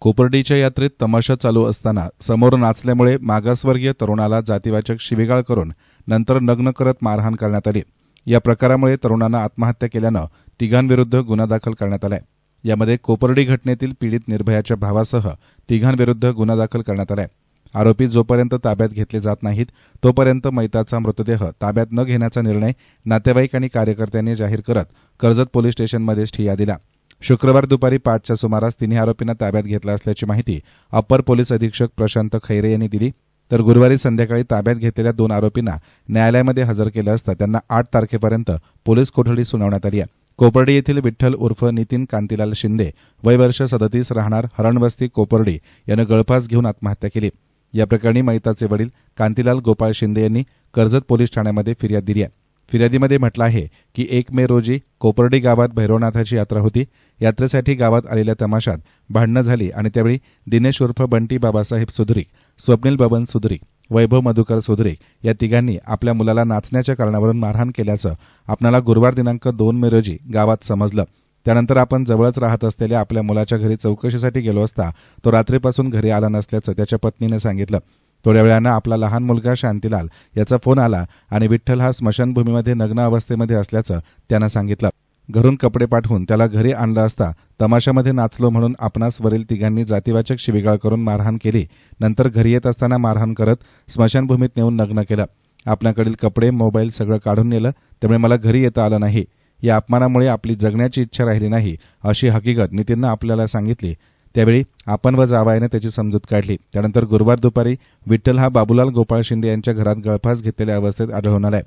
कोपर्डीच्या यात्रेत तमाशा चालू असताना समोर नाचल्यामुळे मागासवर्गीय तरुणाला जातीवाचक शिवीगाळ करून नंतर नग्न करत मारहाण करण्यात आली. या प्रकारामुळे तरुणानं आत्महत्या केल्यानं तिघांविरुद्ध गुन्हा दाखल करण्यात आलाय. यामध्ये कोपर्डी घटनेतील पीडित निर्भयाच्या भावासह तिघांविरुद्ध गुन्हा दाखल करण्यात आलाय. आरोपी जोपर्यंत ताब्यात घेतले जात नाहीत तोपर्यंत मैताचा मृतदेह ताब्यात न घेण्याचा निर्णय नातेवाईक आणि कार्यकर्त्यांनी जाहीर करत कर्जत पोलीस स्टेशनमध्येच ठिय्या दिला. शुक्रवार दुपारी पाचच्या सुमारास तिन्ही आरोपींना ताब्यात घेतला असल्याची माहिती अप्पर पोलीस अधीक्षक प्रशांत खैरे यांनी दिली. तर गुरुवारी संध्याकाळी ताब्यात घेतलेल्या दोन आरोपींना न्यायालयामध्ये हजर केलं असता त्यांना आठ तारखेपर्यंत पोलीस कोठडी सुनावण्यात आली आहे. कोपर्डी येथील विठ्ठल उर्फ नितीन कांतीलाल शिंदे वय वर्ष सदतीस राहणार हरणवस्ती कोपर्डी यानं गळफास घेऊन आत्महत्या केली. या प्रकरणी मैताचे वडील कांतीलाल गोपाळ शिंदे यांनी कर्जत पोलीस ठाण्यामध्ये फिर्याद दिली आहे. फिर्यादीमध्ये म्हटलं आहे की एक मे रोजी कोपर्डी गावात भैरवनाथाची यात्रा होती. यात्रेसाठी गावात आलेल्या तमाशात भांडणं झाली आणि त्यावेळी दिनेश उर्फ बंटी बाबासाहेब सुधरीक स्वप्नील बबन सुधरीक वैभव मधुकर सुधरीक या तिघांनी आपल्या मुलाला नाचण्याच्या कारणावरून मारहाण केल्याचं आपणाला गुरुवार दिनांक दोन मे रोजी गावात समजलं. त्यानंतर आपण जवळच राहत असलेल्या आपल्या मुलाच्या घरी चौकशीसाठी गेलो असता तो रात्रीपासून घरी आला नसल्याचं त्याच्या पत्नीनं सांगितलं. थोड्या वेळानं आपला लहान मुलगा शांतीलाल याचा फोन आला आणि विठ्ठल हा स्मशानभूमीमध्ये नग्न अवस्थेमध्ये असल्याचं त्यानं सांगितलं. घरून कपडे पाठवून त्याला घरी आणलं असता तमाशामध्ये नाचलो म्हणून आपणास वरील तिघांनी जातीवाचक शिवीगाळ करून मारहाण केली. नंतर घरी येत असताना मारहाण करत स्मशानभूमीत नेऊन नग्न केलं. आपल्याकडील कपडे मोबाईल सगळं काढून नेलं. त्यामुळे मला घरी येता आलं नाही. या अपमानामुळे आपली जगण्याची इच्छा राहिली नाही अशी हकीकत नितीननं आपल्याला सांगितली. त्यावेळी आपण व जावायाने त्याची समजूत काढली. त्यानंतर गुरुवार दुपारी विठ्ठल हा बाबूलाल गोपाळ शिंदे यांच्या घरात गळफास घेतलेल्या अवस्थेत आढळून आलाय.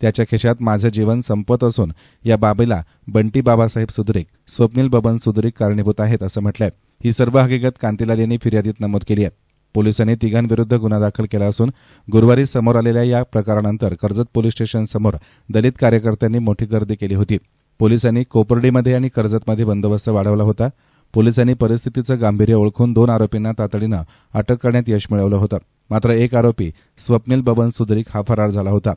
त्याच्या खिशात माझं जीवन संपत असून या बाबीला बंटी बाबासाहेब सुधरिक स्वप्नील बबन सुधरिक कारणीभूत आहेत असं म्हटलंय. ही सर्व हकीकत कांतीलाल यांनी फिर्यादीत नमूद केली आहे पोलिसांनी तिघांविरुद्ध गुन्हा दाखल केला असून गुरुवारी समोर आलेल्या या प्रकारानंतर कर्जत पोलीस स्टेशन समोर दलित कार्यकर्त्यांनी मोठी गर्दी केली होती. पोलिसांनी कोपर्डीमध्ये आणि कर्जतमध्ये बंदोबस्त वाढवला होता. पोलिसांनी परिस्थितीचं गांभीर्य ओळखून दोन आरोपींना तातडीनं अटक करण्यात यश मिळवलं होतं. मात्र एक आरोपी स्वप्नील बबन सुधरिक हा फरार झाला होता.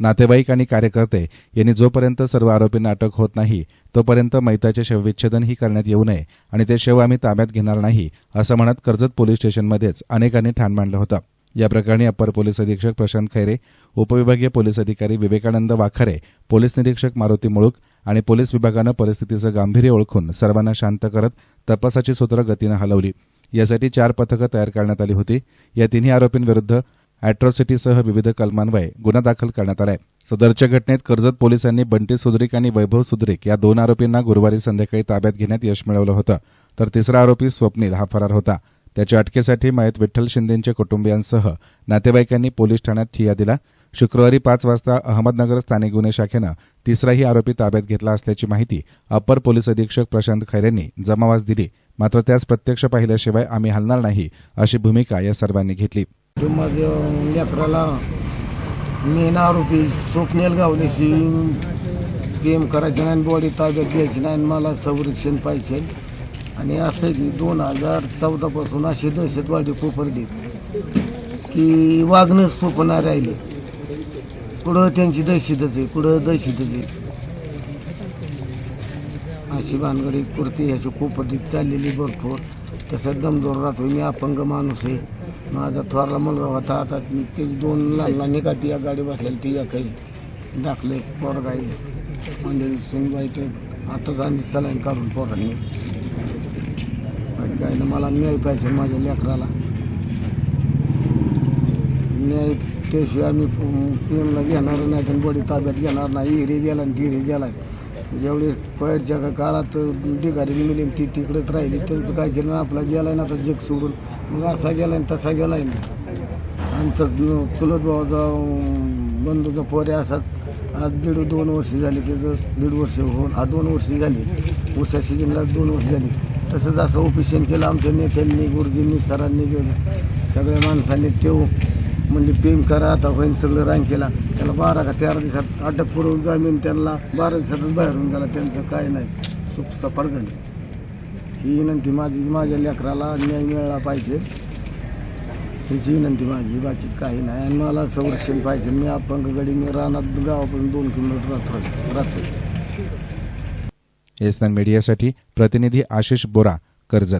नातेवाईक आणि कार्यकर्ते यांनी जोपर्यंत सर्व आरोपींना अटक होत नाही तोपर्यंत मैताचे शवविच्छेदनही करण्यात येऊ नये आणि ते शव आम्ही ताब्यात घेणार नाही असं म्हणत कर्जत पोलीस स्टेशनमध्येच अनेकांनी ठाण मांडलं होतं. या प्रकरणी अप्पर पोलीस अधीक्षक प्रशांत खैरे उपविभागीय पोलीस अधिकारी विवेकानंद वाखरे पोलीस निरीक्षक मारुती मुळूक आणि पोलीस विभागानं परिस्थितीचं गांभीर्य ओळखून सर्वांना शांत करत तपासाची सूत्र गतीनं हलवली. यासाठी चार पथकं तयार करण्यात आली होती. या तिन्ही आरोपींविरुद्ध अॅट्रॉसिटीसह विविध कलमान्वये गुन्हा दाखल करण्यात आलाय. सदरच्या घटनेत कर्जत पोलिसांनी बंटी सुद्रिक आणि वैभव सुद्रिक या दोन आरोपींना गुरुवारी संध्याकाळी ताब्यात घेण्यात यश मिळवलं होतं. तर तिसरा आरोपी स्वप्नील हा फरार होता. त्याच्या अटकेसाठी मयत विठ्ठल शिंदेच्या कुटुंबियांसह नातेवाईकांनी पोलीस ठाण्यात ठिय्या दिला. शुक्रवारी पाच वाजता अहमदनगर स्थानिक गुन्हे शाखेनं तिसराही आरोपी ताब्यात घेतला असल्याची माहिती अप्पर पोलीस अधीक्षक प्रशांत खैरेंनी जमावास दिली. मात्र त्यास प्रत्यक्ष पाहिल्याशिवाय आम्ही हलणार नाही अशी भूमिका या सर्वांनी घेतली. मेन आरोपी स्वप्नेल गावदेशी प्रेम करायचे नाही बॉडी ताब्यात घ्यायची नाही मला संरक्षण पाहिजे. आणि असं की दोन हजार चौदापासून अशी दहशतवादी कोपर्डीत की वागणंच सोपं नाही राहिले. कुठं त्यांची दहशतच आहे कुठं दहशतच आहे. अशी भानगडी कुर्ती ह्याची कोपर्डीत चाललेली भरपूर. तसं दमजोर राहतो मी अपंग माणूस आहे. माझा थोरला मुलगा होता आता ते दोन लहान लहान एका या गाडी बसलेली ती या काही दाखले पोरगाई मंडळी सुनबाई ते आताच आणि सलाईन काढून पोरांनी. काय ना मला न्याय पाहिजे माझ्या लेकराला. न्याय त्याशिवाय आम्ही पीएमला घेणार नाही तर बडी ताब्यात घेणार नाही हिरे गेला आणि तिरे गेला जेवढे कोविडच्या का काळात ढिगारी मिळेली ती तिकडेच राहिली त्यांचं काय केलं आपला गेला ना आता जग सोडून. मग असा गेला आणि तसा गेला ना. आमचा चुलत भावाचा बंधूचा पोरे असाच. आज दीड दोन वर्ष झाली त्याचं दीड वर्ष होऊन हा दोन वर्ष झाली. उसा सीजनला दोन वर्ष झाली. तसंच असं ऑपरेशन केलं आमच्या नेत्यांनी गुरुजींनी सरांनी सगळ्या माणसांनी ते म्हणजे प्रेम करा आता होईन सगळं रांग केला त्याला बारा का तेरा दिवसात अटक करून जामीन त्यांना. बारा दिवसातच बाहेरून गेला त्यांचं काय नाही. सुख सफळ झाली. ही विनंती माझी माझ्या लेकराला न्याय मिळाला पाहिजे. हीच विनंती माझी बाकी काही नाही. आणि मला संरक्षण पाहिजे. मी अपंग गडी मी रानात गावापासून दोन किलोमीटर राहतो राहतो एसनान मीडियासाठी प्रतिनिधी आशिष बोरा कर्जत.